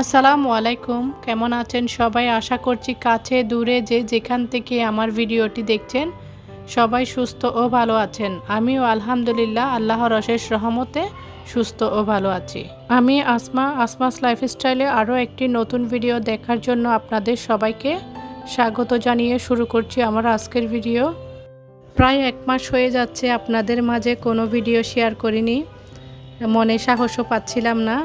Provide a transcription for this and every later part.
আসসালামু আলাইকুম, কেমন আছেন সবাই? আশা করছি কাছে, দূরে যে যেখান থেকে আমার ভিডিওটি দেখছেন, সবাই সুস্থ ও ভালো আছেন। আমিও আলহামদুলিল্লাহ, আল্লাহর অশেষ রহমতে সুস্থ ও ভালো আছি। আমি আসমা আসমাস লাইফস্টাইলে আরও একটি নতুন ভিডিও দেখার জন্য আপনাদের সবাইকে স্বাগত জানিয়ে শুরু করছি আমার আজকের ভিডিও। প্রায় এক মাস হয়ে যাচ্ছে আপনাদের মাঝে কোনো ভিডিও শেয়ার করিনি। মনে সাহসও পাচ্ছিলাম না।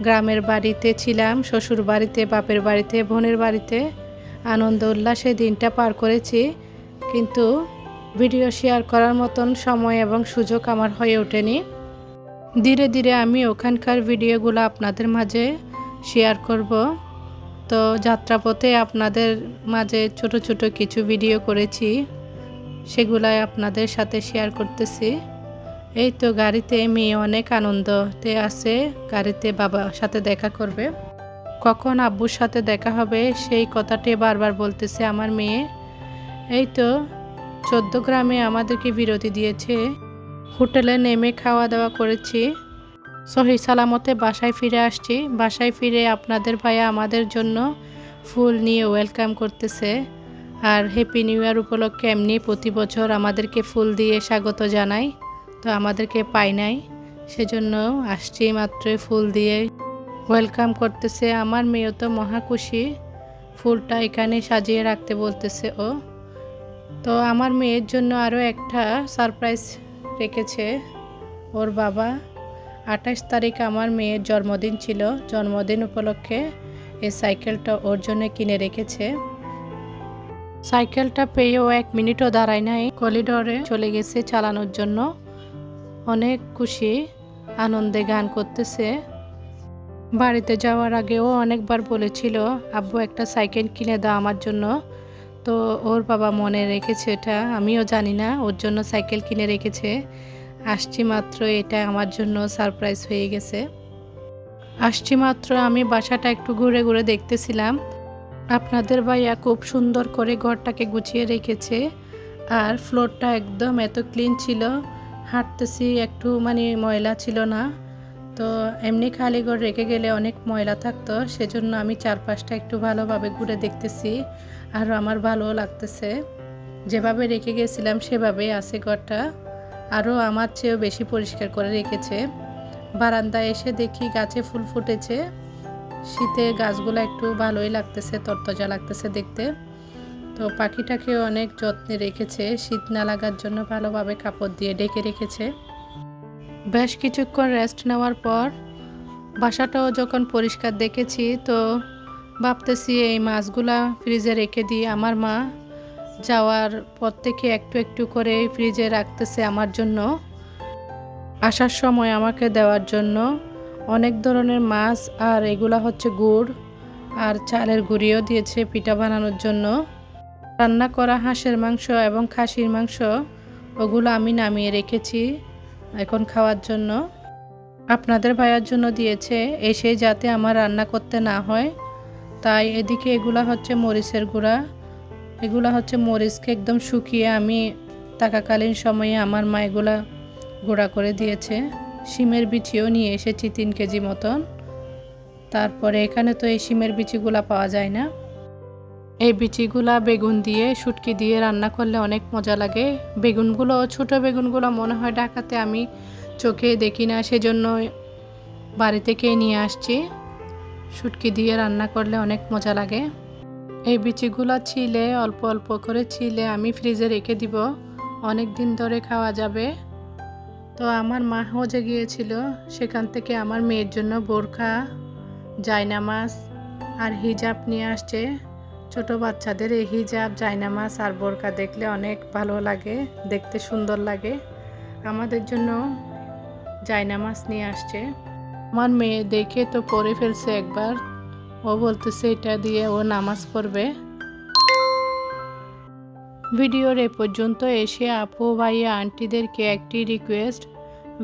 গ্রামের বাড়িতে ছিলাম, শ্বশুর বাড়িতে, বাপের বাড়িতে, বোনের বাড়িতে। আনন্দ, উল্লাসে দিনটা পার করেছি। কিন্তু ভিডিও শেয়ার করার মতন সময় এবং সুযোগ আমার হয়ে ওঠেনি। ধীরে ধীরে আমি ওখানকার ভিডিওগুলো আপনাদের মাঝে শেয়ার করব। তো যাত্রাপথে আপনাদের মাঝে ছোট ছোট কিছু ভিডিও করেছি। সেগুলাই আপনাদের সাথে শেয়ার করতেছি। এই তো গাড়িতে মেয়ে অনেক আনন্দতে আছে, গাড়িতে বাবার সাথে দেখা করবে। কখন আব্বুর সাথে দেখা হবে সেই কথাটি বারবার বলতেছে আমার মেয়ে। এই তো, চোদ্দ গ্রামে আমাদেরকে বিরতি দিয়েছে। হোটেলে নেমে খাওয়া দাওয়া করেছি। সহি সালামতে বাসায় ফিরে আসছি। বাসায় ফিরে আপনাদের ভাইয়া আমাদের জন্য ফুল নিয়ে ওয়েলকাম করতেছে। আর হ্যাপি নিউ ইয়ার উপলক্ষে এমনি প্রতি বছর আমাদেরকে ফুল দিয়ে স্বাগত জানায়। তো আমাদেরকে পাই নাই। সেজন্য আসছি মাত্র ফুল দিয়ে। ওয়েলকাম করতেছে আমার মেয়েও তো মহা খুশি। ফুলটা এখানে সাজিয়ে রাখতে বলতেছে ও। তো আমার মেয়ের জন্য আরও একটা সারপ্রাইজ রেখেছে ওর বাবা। আঠাশ তারিখ আমার মেয়ের জন্মদিন ছিল। জন্মদিন উপলক্ষে এই সাইকেলটা ওর জন্য কিনে রেখেছে। সাইকেলটা পেয়েও এক মিনিটও দাঁড়ায় নাই। করিডরে চলে গেছে চালানোর জন্য। অনেক খুশি, আনন্দে গান করতেছে। বাড়িতে যাওয়ার আগেও অনেকবার বলেছিল, আব্বু, একটা সাইকেল কিনে দাও আমার জন্য। তো ওর বাবা মনে রেখেছে এটা, আমিও জানি না, ওর জন্য সাইকেল কিনে রেখেছে। আসছি মাত্র, এটা আমার জন্য সারপ্রাইজ হয়ে গেছে। আসছি মাত্র, আমি বাসাটা একটু ঘুরে ঘুরে দেখতেছিলাম। আপনাদের ভাইয়া খুব সুন্দর করে ঘরটাকে গুছিয়ে রেখেছে, আর ফ্লোরটা একদম এত ক্লিন ছিল। হাঁটতেছি, একটু মানে ময়লা ছিল না। তো এমনি খালি ঘর রেখে গেলে অনেক ময়লা থাকতো, সেজন্য আমি চারপাশটা একটু ভালোভাবে ঘুরে দেখতেছি। আর আমার ভালো লাগতেছে। যেভাবে রেখে গেছিলাম, সেভাবেই আছে ঘরটা। আরও আমার চেয়েও বেশি পরিষ্কার করে রেখেছে। বারান্দায় এসে দেখি গাছে ফুল ফুটেছে। শীতে গাছগুলো একটু ভালোই লাগতেছে, তরতজা লাগতেছে দেখতে। তো পাখিটাকে অনেক যত্নে রেখেছে, শীত না লাগার জন্য ভালোভাবে কাপড় দিয়ে ডেকে রেখেছে। বেশ কিছুক্ষণ রেস্ট নেওয়ার পর বাসাটাও যখন পরিষ্কার দেখেছি, তো ভাবতেছি এই মাছগুলা ফ্রিজে রেখে দিই। আমার মা যাওয়ার পর থেকে একটু একটু করে ফ্রিজে রাখতেছে আমার জন্য। আসার সময় আমাকে দেওয়ার জন্য অনেক ধরনের মাছ, আর এগুলা হচ্ছে গুড়, আর চালের গুঁড়িও দিয়েছে পিঠা বানানোর জন্য। রান্না করা হাঁসের মাংস এবং খাসির মাংস, ওগুলো আমি নামিয়ে রেখেছি এখন খাওয়ার জন্য। আপনাদের ভাইয়ার জন্য দিয়েছে, এসে যাতে আমার রান্না করতে না হয়। তাই এদিকে এগুলা হচ্ছে মরিচের গুঁড়া। এগুলা হচ্ছে মরিচকে একদম শুকিয়ে আমি থাকাকালীন সময়ে আমার মা এগুলা গুঁড়া করে দিয়েছে। শিমের বিচিও নিয়ে এসেছি তিন কেজি মতন। তারপরে এখানে তো এই শিমের বিচিগুলা পাওয়া যায় না। এই বিচিগুলা বেগুন দিয়ে, শুটকি দিয়ে রান্না করলে অনেক মজা লাগে। বেগুনগুলো, ছোট বেগুনগুলো মনে হয় ঢাকাতে আমি চোখে দেখি না, সেজন্য বাড়ি থেকে নিয়ে আসছি। শুটকি দিয়ে রান্না করলে অনেক মজা লাগে। এই বিচিগুলো ছিলে, অল্প অল্প করে ছিলে, আমি ফ্রিজে রেখে দিব। অনেক দিন ধরে খাওয়া যাবে। তো আমার মা হজে গিয়েছিল, সেখান থেকে আমার মেয়ের জন্য বোরখা, জায়নামাজ আর হিজাব নিয়ে আসছে। ছোট বাচ্চাদের এই হিজাব, জায়নামাজ আর বোরকা দেখলে অনেক ভালো লাগে, দেখতে সুন্দর লাগে। আমাদের জন্য জায়নামাজ নিয়ে আসছে। আমার মেয়ে দেখে তো পরে ফেলছে একবার। ও বলতেছে, এটা দিয়ে ও নামাজ পড়বে। ভিডিওর এ পর্যন্ত এসে আপু ভাইয়া আন্টিদেরকে একটি রিকোয়েস্ট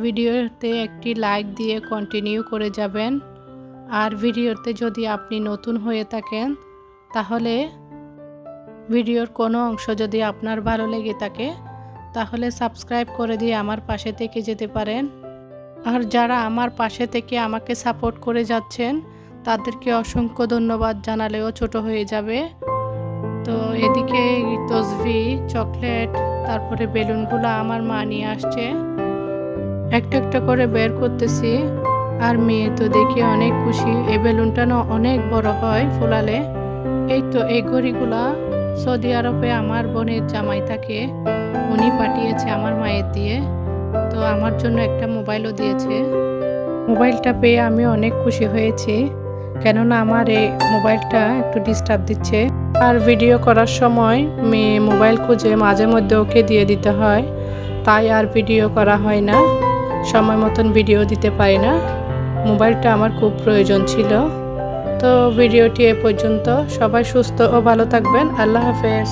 ভিডিওতে একটি লাইক দিয়ে কন্টিনিউ করে যাবেন। আর ভিডিওতে যদি আপনি নতুন হয়ে থাকেন তাহলে ভিডিওর কোনো অংশ যদি আপনার ভালো লেগে থাকে, তাহলে সাবস্ক্রাইব করে দিয়ে আমার পাশে থেকে যেতে পারেন। আর যারা আমার পাশে থেকে আমাকে সাপোর্ট করে যাচ্ছেন, তাদেরকে অসংখ্য ধন্যবাদ জানালেও ছোট হয়ে যাবে। তো এদিকে তসবি চকলেট, তারপরে বেলুনগুলো আমার মা নিয়ে আসছে। একটা একটা করে বের করতেছি। আর মেয়ে তো দেখে অনেক খুশি। এই বেলুনটা না অনেক বড় হয় ফুলালে। এই তো এই ঘড়িগুলা সৌদি আরবে আমার বোনের জামাই থাকে উনি পাঠিয়েছে আমার মায়ের দিয়ে। তো আমার জন্য একটা মোবাইলও দিয়েছে। মোবাইলটা পেয়ে আমি অনেক খুশি হয়েছি, কেননা আমার এই মোবাইলটা একটু ডিস্টার্ব দিচ্ছে। আর ভিডিও করার সময় মেয়ে মোবাইল খুঁজে মাঝে মধ্যে ওকে দিয়ে দিতে হয়, তাই আর ভিডিও করা হয় না। সময় মতন ভিডিও দিতে পারি না। মোবাইলটা আমার খুব প্রয়োজন ছিল। তো ভিডিওটি এ পর্যন্ত। সবাই সুস্থ ও ভালো থাকবেন। আল্লাহ হাফেজ।